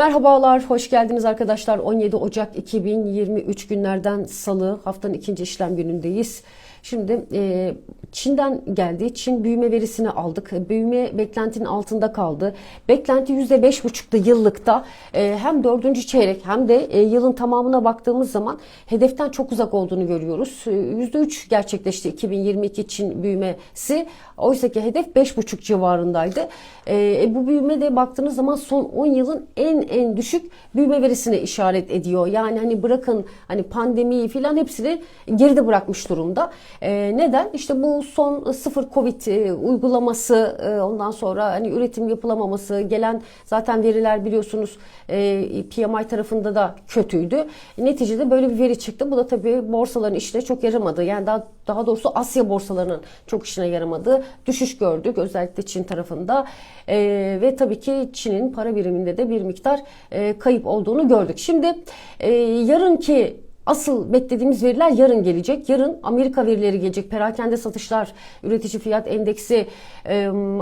Merhabalar, hoş geldiniz arkadaşlar. 17 Ocak 2023 günlerden Salı, haftanın ikinci işlem günündeyiz. Şimdi e, Çin'den geldi. Çin büyüme verisini aldık. Büyüme beklentinin altında kaldı. Beklenti %5,5'tu yıllıkta. E, hem dördüncü çeyrek hem de e, yılın tamamına baktığımız zaman hedeften çok uzak olduğunu görüyoruz. E, %3 gerçekleşti 2022 Çin büyümesi. Oysa ki hedef 5,5 civarındaydı. E, bu büyüme de baktığınız zaman son 10 yılın en en düşük büyüme verisine işaret ediyor. Yani hani bırakın hani pandemiyi filan hepsini geride bırakmış durumda. E, neden? İşte bu son sıfır covid e, uygulaması e, ondan sonra hani üretim yapılamaması gelen zaten veriler biliyorsunuz e, PMI tarafında da kötüydü. Neticede böyle bir veri çıktı. Bu da tabii borsaların işine çok yaramadı. Yani daha daha doğrusu Asya borsalarının çok işine yaramadı. Düşüş gördük özellikle Çin tarafında. E, ve tabii ki Çin'in para biriminde de bir miktar e, kayıp olduğunu gördük. Şimdi e, yarınki Asıl beklediğimiz veriler yarın gelecek. Yarın Amerika verileri gelecek. Perakende satışlar, üretici fiyat endeksi,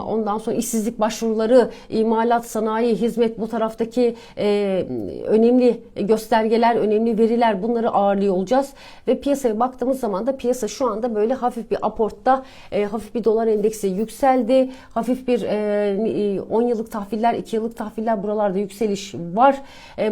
ondan sonra işsizlik başvuruları, imalat, sanayi, hizmet bu taraftaki önemli göstergeler, önemli veriler bunları ağırlıyor olacağız. Ve piyasaya baktığımız zaman da piyasa şu anda böyle hafif bir aportta, hafif bir dolar endeksi yükseldi. Hafif bir 10 yıllık tahviller, 2 yıllık tahviller buralarda yükseliş var.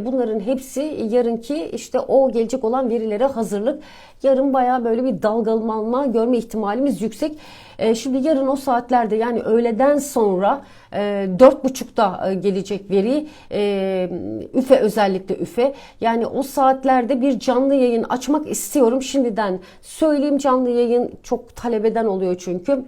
Bunların hepsi yarınki işte o gelecek olan verilere hazırlık. Yarın baya böyle bir dalgalanma görme ihtimalimiz yüksek. E, şimdi yarın o saatlerde yani öğleden sonra e, dört buçukta e, gelecek veri e, üfe özellikle üfe. Yani o saatlerde bir canlı yayın açmak istiyorum. Şimdiden söyleyeyim canlı yayın çok talebeden oluyor çünkü.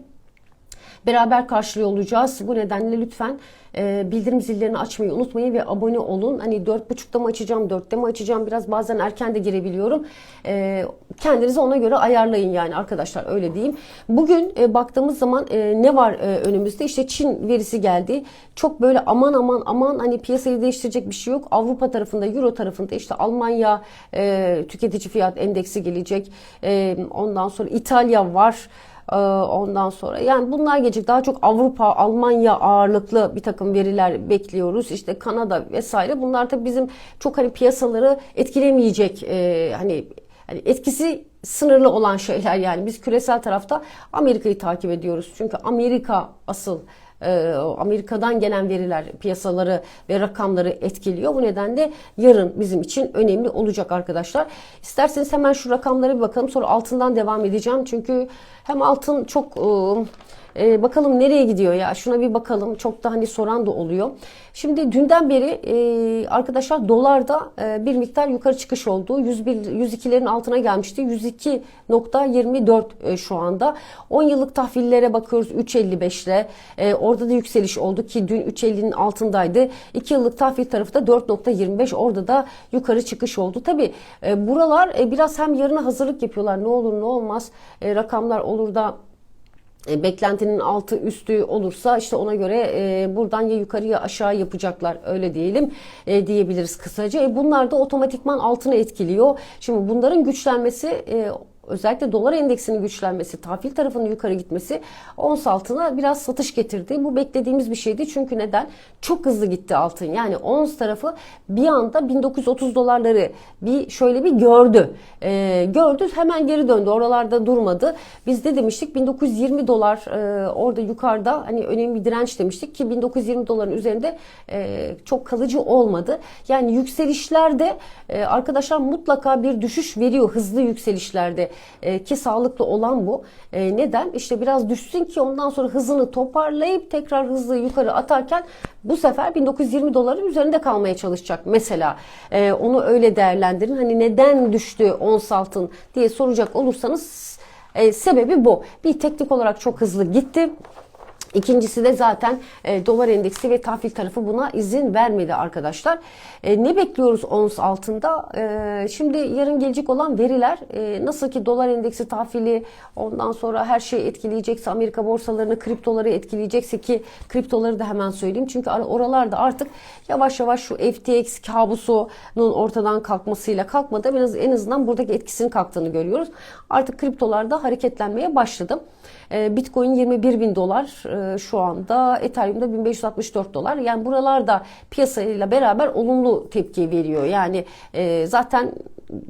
Beraber karşılıyor olacağız. Bu nedenle lütfen e, bildirim zillerini açmayı unutmayın ve abone olun. Hani 4.30'da mı açacağım, 4'te mi açacağım? Biraz bazen erken de girebiliyorum. E, kendinizi ona göre ayarlayın yani arkadaşlar öyle diyeyim. Bugün e, baktığımız zaman e, ne var e, önümüzde? İşte Çin verisi geldi. Çok böyle aman aman aman hani piyasayı değiştirecek bir şey yok. Avrupa tarafında, Euro tarafında işte Almanya e, tüketici fiyat endeksi gelecek. E, ondan sonra İtalya var. Ee, ondan sonra yani bunlar gelecek. Daha çok Avrupa, Almanya ağırlıklı bir takım veriler bekliyoruz. İşte Kanada vesaire. Bunlar da bizim çok hani piyasaları etkilemeyecek e, hani hani etkisi sınırlı olan şeyler yani biz küresel tarafta Amerika'yı takip ediyoruz. Çünkü Amerika asıl Amerika'dan gelen veriler piyasaları ve rakamları etkiliyor. Bu nedenle yarın bizim için önemli olacak arkadaşlar. İsterseniz hemen şu rakamlara bir bakalım. Sonra altından devam edeceğim. Çünkü hem altın çok e, bakalım nereye gidiyor ya şuna bir bakalım çok da hani soran da oluyor. Şimdi dünden beri e, arkadaşlar dolarda e, bir miktar yukarı çıkış oldu. 101 102'lerin altına gelmişti. 102.24 e, şu anda. 10 yıllık tahvillere bakıyoruz 3.55'le. E, orada da yükseliş oldu ki dün 3.50'nin altındaydı. 2 yıllık tahvil tarafı da 4.25 orada da yukarı çıkış oldu. Tabi e, buralar e, biraz hem yarına hazırlık yapıyorlar. Ne olur ne olmaz e, rakamlar olur da e, beklentinin altı üstü olursa işte ona göre e, buradan ya yukarıya aşağı yapacaklar öyle diyelim e, diyebiliriz kısaca. E, bunlar da otomatikman altına etkiliyor. Şimdi bunların güçlenmesi e, özellikle dolar endeksinin güçlenmesi, tahvil tarafının yukarı gitmesi ons altına biraz satış getirdi. Bu beklediğimiz bir şeydi. Çünkü neden? Çok hızlı gitti altın. Yani ons tarafı bir anda 1930 dolarları bir şöyle bir gördü. Ee, gördü hemen geri döndü. Oralarda durmadı. Biz de demiştik 1920 dolar e, orada yukarıda hani önemli bir direnç demiştik ki 1920 doların üzerinde e, çok kalıcı olmadı. Yani yükselişlerde e, arkadaşlar mutlaka bir düşüş veriyor hızlı yükselişlerde e, ki sağlıklı olan bu. E, neden? İşte biraz düşsün ki ondan sonra hızını toparlayıp tekrar hızlı yukarı atarken bu sefer 1920 doların üzerinde kalmaya çalışacak. Mesela e, onu öyle değerlendirin. Hani neden düştü ons altın diye soracak olursanız e, sebebi bu. Bir teknik olarak çok hızlı gitti. İkincisi de zaten e, dolar endeksi ve tahvil tarafı buna izin vermedi arkadaşlar. E, ne bekliyoruz ons altında? E, şimdi yarın gelecek olan veriler e, nasıl ki dolar endeksi tahvili ondan sonra her şeyi etkileyecekse Amerika borsalarını kriptoları etkileyecekse ki kriptoları da hemen söyleyeyim. Çünkü oralarda artık yavaş yavaş şu FTX kabusunun ortadan kalkmasıyla kalkmadı. En azından buradaki etkisinin kalktığını görüyoruz. Artık kriptolarda hareketlenmeye başladı. E, Bitcoin 21 bin dolar. E, şu anda. Ethereum'da 1564 dolar. Yani buralarda piyasayla beraber olumlu tepki veriyor. Yani e, zaten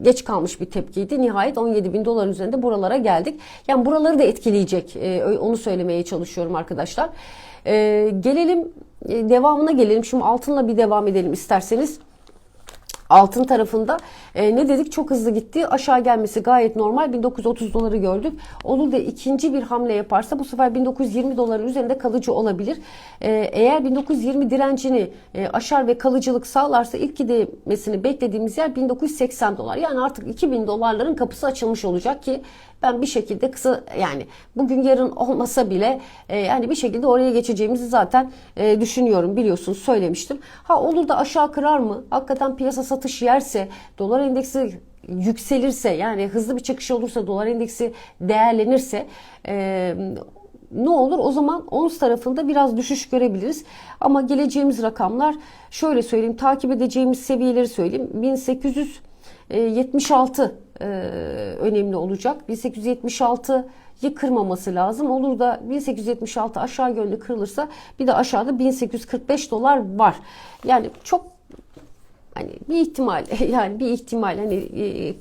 geç kalmış bir tepkiydi. Nihayet 17 bin dolar üzerinde buralara geldik. Yani buraları da etkileyecek. E, onu söylemeye çalışıyorum arkadaşlar. E, gelelim devamına gelelim. Şimdi altınla bir devam edelim isterseniz. Altın tarafında. E, ne dedik? Çok hızlı gitti. Aşağı gelmesi gayet normal. 1930 doları gördük. Olur da ikinci bir hamle yaparsa bu sefer 1920 doların üzerinde kalıcı olabilir. E, eğer 1920 direncini e, aşar ve kalıcılık sağlarsa ilk gidemesini beklediğimiz yer 1980 dolar. Yani artık 2000 dolarların kapısı açılmış olacak ki ben bir şekilde kısa yani bugün yarın olmasa bile e, yani bir şekilde oraya geçeceğimizi zaten e, düşünüyorum biliyorsunuz söylemiştim. Ha olur da aşağı kırar mı? Hakikaten piyasa satış yerse dolar endeksi yükselirse yani hızlı bir çıkış olursa dolar endeksi değerlenirse e, ne olur? O zaman ons tarafında biraz düşüş görebiliriz. Ama geleceğimiz rakamlar şöyle söyleyeyim takip edeceğimiz seviyeleri söyleyeyim. 1800 ee, 76 e, önemli olacak. 1876'yı kırmaması lazım. Olur da 1876 aşağı yönlü kırılırsa bir de aşağıda 1845 dolar var. Yani çok hani bir ihtimal yani bir ihtimal hani e,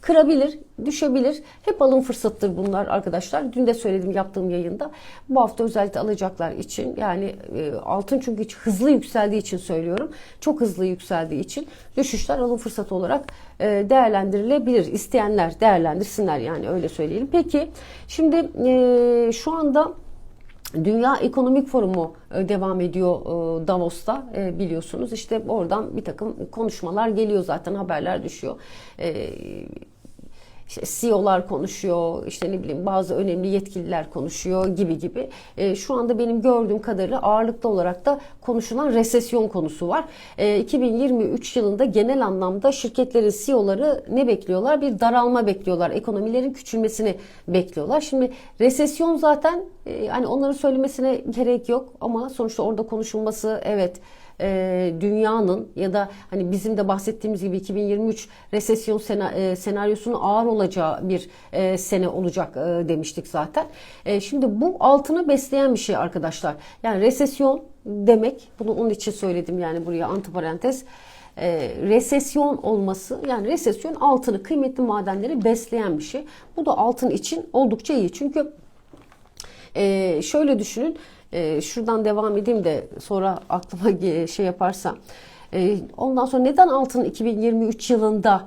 kırabilir, düşebilir. Hep alım fırsatıdır bunlar arkadaşlar. Dün de söyledim yaptığım yayında. Bu hafta özellikle alacaklar için yani e, altın çünkü hiç hızlı yükseldiği için söylüyorum. Çok hızlı yükseldiği için düşüşler alım fırsatı olarak e, değerlendirilebilir. İsteyenler değerlendirsinler yani öyle söyleyelim. Peki şimdi e, şu anda Dünya Ekonomik Forumu e, devam ediyor e, Davos'ta e, biliyorsunuz. İşte oradan bir takım konuşmalar geliyor zaten haberler düşüyor işte CEO'lar konuşuyor, işte ne bileyim bazı önemli yetkililer konuşuyor gibi gibi. E, şu anda benim gördüğüm kadarıyla ağırlıklı olarak da konuşulan resesyon konusu var. E, 2023 yılında genel anlamda şirketlerin CEO'ları ne bekliyorlar? Bir daralma bekliyorlar. Ekonomilerin küçülmesini bekliyorlar. Şimdi resesyon zaten e, hani onların söylemesine gerek yok ama sonuçta orada konuşulması evet e, dünyanın ya da hani bizim de bahsettiğimiz gibi 2023 resesyon sena, e, senaryosunun ağır olacağı bir e, sene olacak e, demiştik zaten. E, şimdi bu altını besleyen bir şey arkadaşlar. Yani resesyon demek bunu onun için söyledim yani buraya antiparantez e, resesyon olması yani resesyon altını kıymetli madenleri besleyen bir şey. Bu da altın için oldukça iyi. Çünkü e, şöyle düşünün e, şuradan devam edeyim de sonra aklıma şey yaparsa. E, ondan sonra neden altın 2023 yılında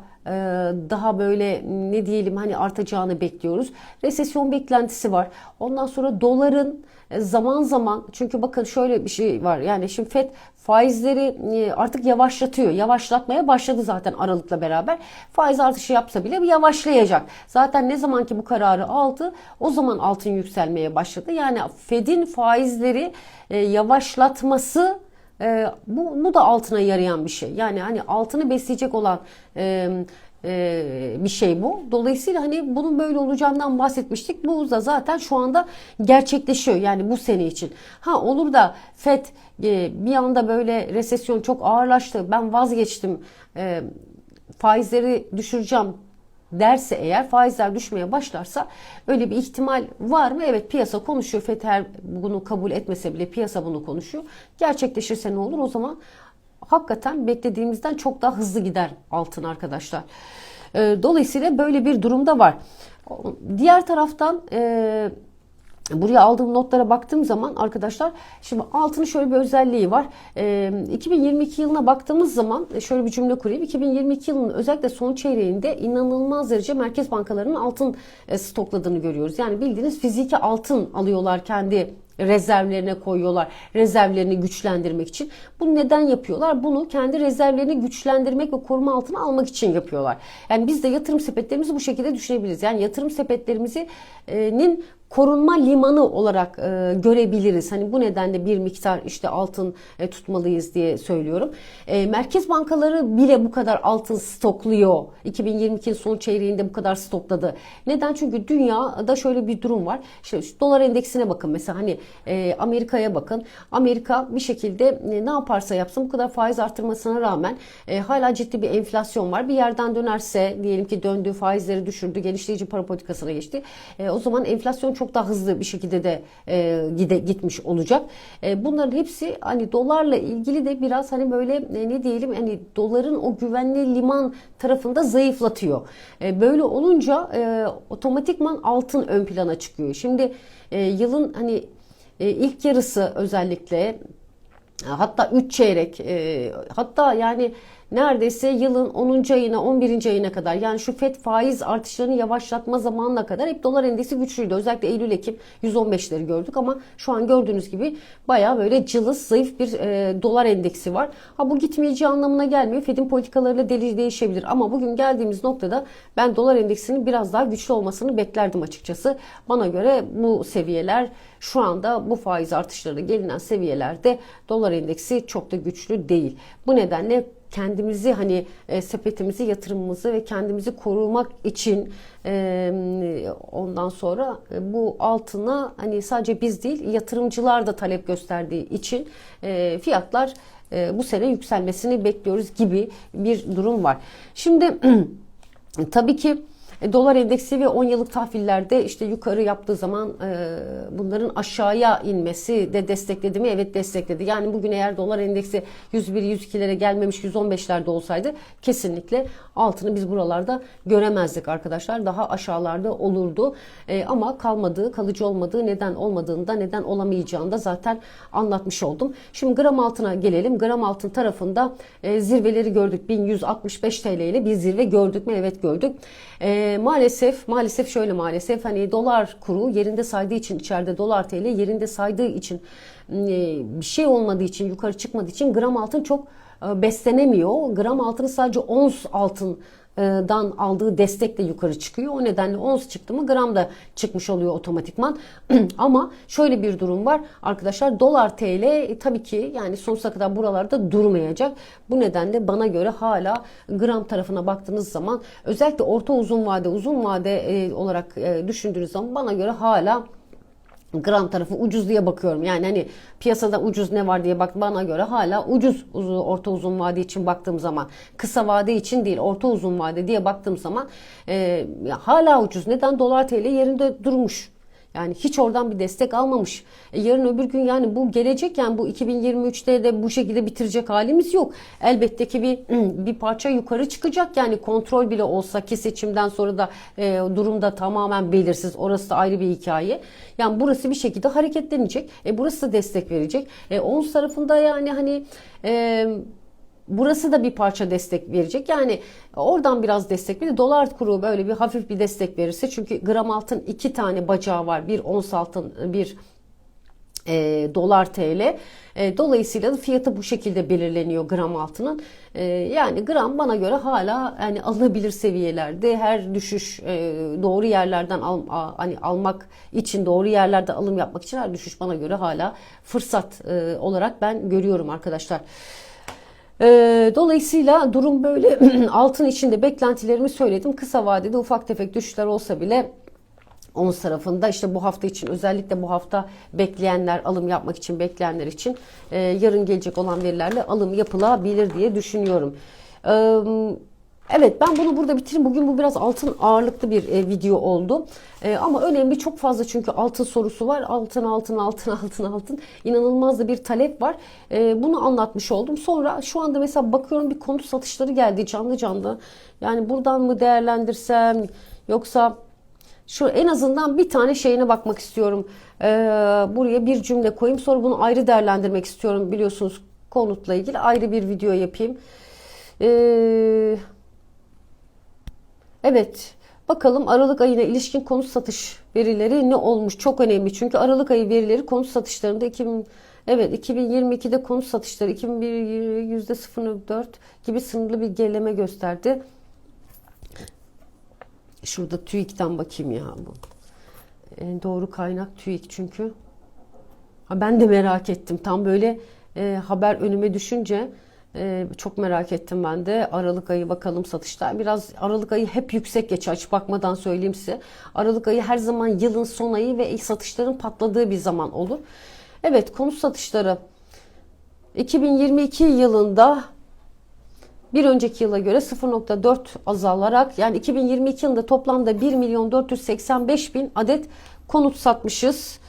daha böyle ne diyelim hani artacağını bekliyoruz. Resesyon beklentisi var. Ondan sonra doların e, zaman zaman çünkü bakın şöyle bir şey var. Yani şimdi FED faizleri e, artık yavaşlatıyor. Yavaşlatmaya başladı zaten Aralık'la beraber. Faiz artışı yapsa bile yavaşlayacak. Zaten ne zaman ki bu kararı aldı o zaman altın yükselmeye başladı. Yani Fed'in faizleri yavaşlatması bu, bu da altına yarayan bir şey. Yani hani altını besleyecek olan e, e, bir şey bu. Dolayısıyla hani bunun böyle olacağından bahsetmiştik. Bu da zaten şu anda gerçekleşiyor. Yani bu sene için. Ha olur da FED e, bir anda böyle resesyon çok ağırlaştı. Ben vazgeçtim. E, faizleri düşüreceğim derse eğer faizler düşmeye başlarsa öyle bir ihtimal var mı? Evet piyasa konuşuyor. FED her bunu kabul etmese bile piyasa bunu konuşuyor. Gerçekleşirse ne olur? O zaman hakikaten beklediğimizden çok daha hızlı gider altın arkadaşlar. Ee, dolayısıyla böyle bir durumda var. Diğer taraftan e, Buraya aldığım notlara baktığım zaman arkadaşlar şimdi altının şöyle bir özelliği var. E, 2022 yılına baktığımız zaman e, şöyle bir cümle kurayım. 2022 yılının özellikle son çeyreğinde inanılmaz derece merkez bankalarının altın e, stokladığını görüyoruz. Yani bildiğiniz fiziki altın alıyorlar kendi rezervlerine koyuyorlar. Rezervlerini güçlendirmek için. Bunu neden yapıyorlar? Bunu kendi rezervlerini güçlendirmek ve koruma altına almak için yapıyorlar. Yani biz de yatırım sepetlerimizi bu şekilde düşünebiliriz. Yani yatırım sepetlerimizin korunma limanı olarak e, görebiliriz. Hani bu nedenle bir miktar işte altın e, tutmalıyız diye söylüyorum. E, merkez bankaları bile bu kadar altın stokluyor. 2022'nin son çeyreğinde bu kadar stokladı. Neden? Çünkü dünyada şöyle bir durum var. İşte dolar endeksine bakın mesela hani e, Amerika'ya bakın. Amerika bir şekilde e, ne yaparsa yapsın bu kadar faiz arttırmasına rağmen e, hala ciddi bir enflasyon var. Bir yerden dönerse diyelim ki döndü faizleri düşürdü genişleyici para politikasına geçti. E, o zaman enflasyon çok çok daha hızlı bir şekilde de e, gide gitmiş olacak. E, bunların hepsi hani dolarla ilgili de biraz hani böyle e, ne diyelim hani doların o güvenli liman tarafında zayıflatıyor. E, böyle olunca e, otomatikman altın ön plana çıkıyor. Şimdi e, yılın hani e, ilk yarısı özellikle hatta 3 çeyrek e, hatta yani neredeyse yılın 10. ayına 11. ayına kadar yani şu FED faiz artışlarını yavaşlatma zamanına kadar hep dolar endeksi güçlüydü. Özellikle Eylül Ekim 115'leri gördük ama şu an gördüğünüz gibi baya böyle cılız zayıf bir e, dolar endeksi var. Ha bu gitmeyeceği anlamına gelmiyor. FED'in politikalarıyla deli değişebilir ama bugün geldiğimiz noktada ben dolar endeksinin biraz daha güçlü olmasını beklerdim açıkçası. Bana göre bu seviyeler şu anda bu faiz artışları gelinen seviyelerde dolar endeksi çok da güçlü değil. Bu nedenle kendimizi hani e, sepetimizi yatırımımızı ve kendimizi korumak için e, ondan sonra e, bu altına hani sadece biz değil yatırımcılar da talep gösterdiği için e, fiyatlar e, bu sene yükselmesini bekliyoruz gibi bir durum var. Şimdi tabii ki dolar endeksi ve 10 yıllık tahvillerde işte yukarı yaptığı zaman e, bunların aşağıya inmesi de destekledi mi? Evet destekledi. Yani bugün eğer dolar endeksi 101-102'lere gelmemiş 115'lerde olsaydı kesinlikle altını biz buralarda göremezdik arkadaşlar. Daha aşağılarda olurdu. E, ama kalmadığı, kalıcı olmadığı, neden olmadığını da neden olamayacağını da zaten anlatmış oldum. Şimdi gram altına gelelim. Gram altın tarafında e, zirveleri gördük. 1165 TL ile bir zirve gördük mü? Evet gördük. E, maalesef maalesef şöyle maalesef hani dolar kuru yerinde saydığı için içeride dolar TL yerinde saydığı için e, bir şey olmadığı için yukarı çıkmadığı için gram altın çok e, beslenemiyor. Gram altını sadece ons altın dan aldığı destekle yukarı çıkıyor. O nedenle ons çıktı mı gram da çıkmış oluyor otomatikman. Ama şöyle bir durum var. Arkadaşlar dolar TL e, tabii ki yani sonsuza kadar buralarda durmayacak. Bu nedenle bana göre hala gram tarafına baktığınız zaman özellikle orta uzun vade uzun vade e, olarak e, düşündüğünüz zaman bana göre hala gram tarafı ucuz diye bakıyorum. Yani hani piyasada ucuz ne var diye bak bana göre hala ucuz orta uzun vade için baktığım zaman kısa vade için değil orta uzun vade diye baktığım zaman e, hala ucuz. Neden dolar TL yerinde durmuş? Yani hiç oradan bir destek almamış. E yarın öbür gün yani bu gelecek yani bu 2023'te de bu şekilde bitirecek halimiz yok. Elbette ki bir bir parça yukarı çıkacak yani kontrol bile olsa ki seçimden sonra da e, durumda tamamen belirsiz. Orası da ayrı bir hikaye. Yani burası bir şekilde hareketlenecek. E burası da destek verecek. E ons tarafında yani hani e, Burası da bir parça destek verecek. Yani oradan biraz destek verir. Dolar kuru böyle bir hafif bir destek verirse çünkü gram altın iki tane bacağı var. Bir ons altın bir e, dolar TL. E, dolayısıyla da fiyatı bu şekilde belirleniyor gram altının. E, yani gram bana göre hala yani alınabilir seviyelerde. Her düşüş e, doğru yerlerden al, a, hani almak için doğru yerlerde alım yapmak için her düşüş bana göre hala fırsat e, olarak ben görüyorum arkadaşlar. Ee, dolayısıyla durum böyle altın içinde beklentilerimi söyledim. Kısa vadede ufak tefek düşüşler olsa bile ons tarafında işte bu hafta için özellikle bu hafta bekleyenler alım yapmak için bekleyenler için e, yarın gelecek olan verilerle alım yapılabilir diye düşünüyorum. Evet. Evet ben bunu burada bitireyim. Bugün bu biraz altın ağırlıklı bir e, video oldu. E, ama önemli çok fazla çünkü altın sorusu var. Altın altın altın altın altın. İnanılmaz da bir talep var. E, bunu anlatmış oldum. Sonra şu anda mesela bakıyorum bir konut satışları geldi canlı canlı. Yani buradan mı değerlendirsem yoksa şu en azından bir tane şeyine bakmak istiyorum. E, buraya bir cümle koyayım. Sonra bunu ayrı değerlendirmek istiyorum. Biliyorsunuz konutla ilgili ayrı bir video yapayım. Eee Evet. Bakalım Aralık ayına ilişkin konut satış verileri ne olmuş? Çok önemli. Çünkü Aralık ayı verileri konut satışlarında 2000 Evet 2022'de konut satışları 2001 %0.4 gibi sınırlı bir gerileme gösterdi. Şurada TÜİK'ten bakayım ya bu. En doğru kaynak TÜİK çünkü. Ha, ben de merak ettim. Tam böyle e, haber önüme düşünce ee, çok merak ettim ben de. Aralık ayı bakalım satışlar. Biraz Aralık ayı hep yüksek geçiyor. Açık bakmadan söyleyeyim size. Aralık ayı her zaman yılın son ayı ve satışların patladığı bir zaman olur. Evet konut satışları 2022 yılında bir önceki yıla göre 0.4 azalarak yani 2022 yılında toplamda 1 milyon 485 bin adet konut satmışız.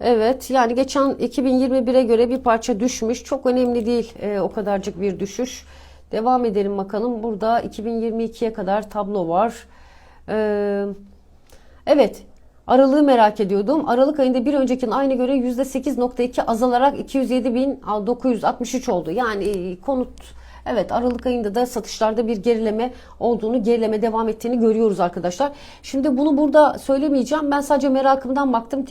Evet yani geçen 2021'e göre bir parça düşmüş. Çok önemli değil e, o kadarcık bir düşüş. Devam edelim bakalım. Burada 2022'ye kadar tablo var. Ee, evet aralığı merak ediyordum. Aralık ayında bir öncekinin aynı göre %8.2 azalarak 207.963 oldu. Yani konut Evet Aralık ayında da satışlarda bir gerileme olduğunu, gerileme devam ettiğini görüyoruz arkadaşlar. Şimdi bunu burada söylemeyeceğim. Ben sadece merakımdan baktım.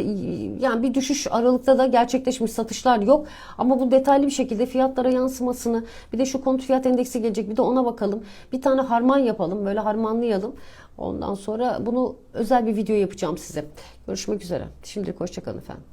Yani bir düşüş Aralık'ta da gerçekleşmiş satışlar yok. Ama bu detaylı bir şekilde fiyatlara yansımasını, bir de şu konut fiyat endeksi gelecek bir de ona bakalım. Bir tane harman yapalım, böyle harmanlayalım. Ondan sonra bunu özel bir video yapacağım size. Görüşmek üzere. Şimdilik hoşçakalın efendim.